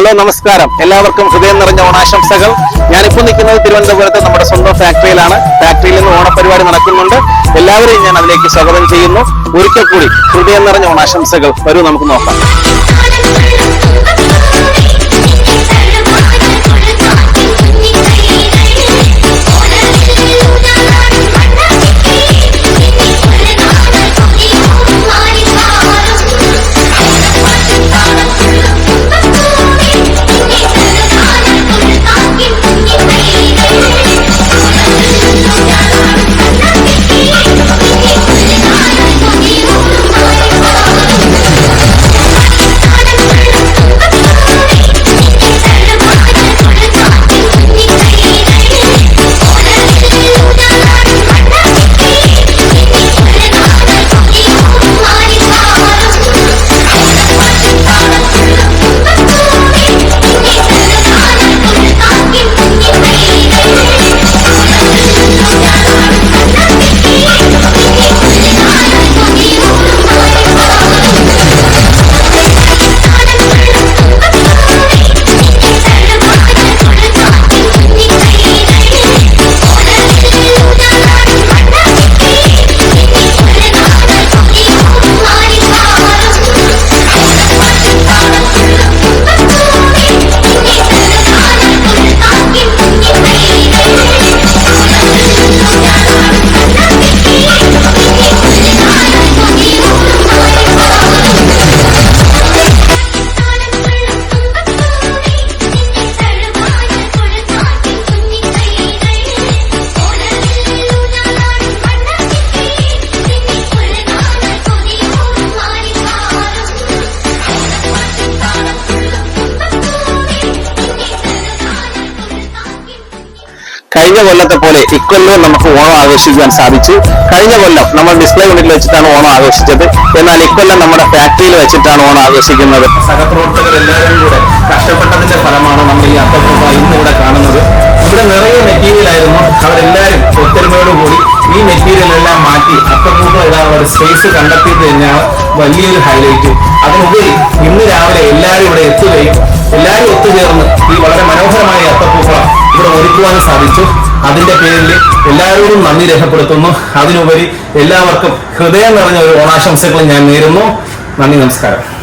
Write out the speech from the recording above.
Hello നമസ്കാരം. എല്ലാവർക്കും ഹൃദയം നിറഞ്ഞ ഓണാശംസകൾ. ഞാനിപ്പോൾ നിൽക്കുന്നത് തിരുവനന്തപുരത്ത് നമ്മുടെ സ്വന്തം ഫാക്ടറിയിലാണ്. ഫാക്ടറിയിൽ നിന്ന് ഓണപരിപാടി നടക്കുന്നുണ്ട്. എല്ലാവരെയും ഞാൻ അതിലേക്ക് സ്വാഗതം ചെയ്യുന്നു. ഒരിക്കൽ കൂടി ഹൃദയം നിറഞ്ഞ ഓണാശംസകൾ വരൂ നമുക്ക് നോക്കാം. കഴിഞ്ഞ കൊല്ലത്തെ പോലെ ഇക്കൊല്ലവും നമുക്ക് ഓണം ആഘോഷിക്കാൻ സാധിച്ചു. കഴിഞ്ഞ കൊല്ലം നമ്മൾ ഡിസ്പ്ലേ യൂണിറ്റിൽ വെച്ചിട്ടാണ് ഓണം ആഘോഷിച്ചത്. എന്നാൽ ഇക്കൊല്ലം നമ്മുടെ ഫാക്ടറിയിൽ വെച്ചിട്ടാണ് ഓണം ആഘോഷിക്കുന്നത്. സഹപ്രവർത്തകർ എല്ലാവരും കൂടെ കഷ്ടപ്പെട്ടതിന്റെ ഫലമാണ് നമ്മൾ ഈ അത്തപ്പൂപ്പ ഇന്ന് ഇവിടെ കാണുന്നത്. ഇവിടെ നിറയെ മെറ്റീരിയൽ ആയിരുന്നു. അവരെല്ലാവരും ഒത്തൊരുമയോടുകൂടി ഈ മെറ്റീരിയൽ എല്ലാം മാറ്റി അത്തപ്പൂപ്പ ഇടാനുള്ള ഒരു സ്പേസ് കണ്ടെത്തിയത് തന്നെയാണ് വലിയൊരു ഹൈലൈറ്റ് അതിനുപരി ഇന്ന് രാവിലെ എല്ലാവരും ഇവിടെ എത്തുകയും എല്ലാവരും ഒത്തുചേർന്ന് ഈ വളരെ മനോഹരമായ അപ്പം ഇവിടെ ഒരുക്കുവാനും സാധിച്ചു. അതിന്റെ പേരിൽ എല്ലാവരോടും നന്ദി രേഖപ്പെടുത്തുന്നു. അതിനുപരി എല്ലാവർക്കും ഹൃദയം നിറഞ്ഞ ഒരു ഓണാശംസകൾ ഞാൻ നേരുന്നു. നന്ദി നമസ്കാരം.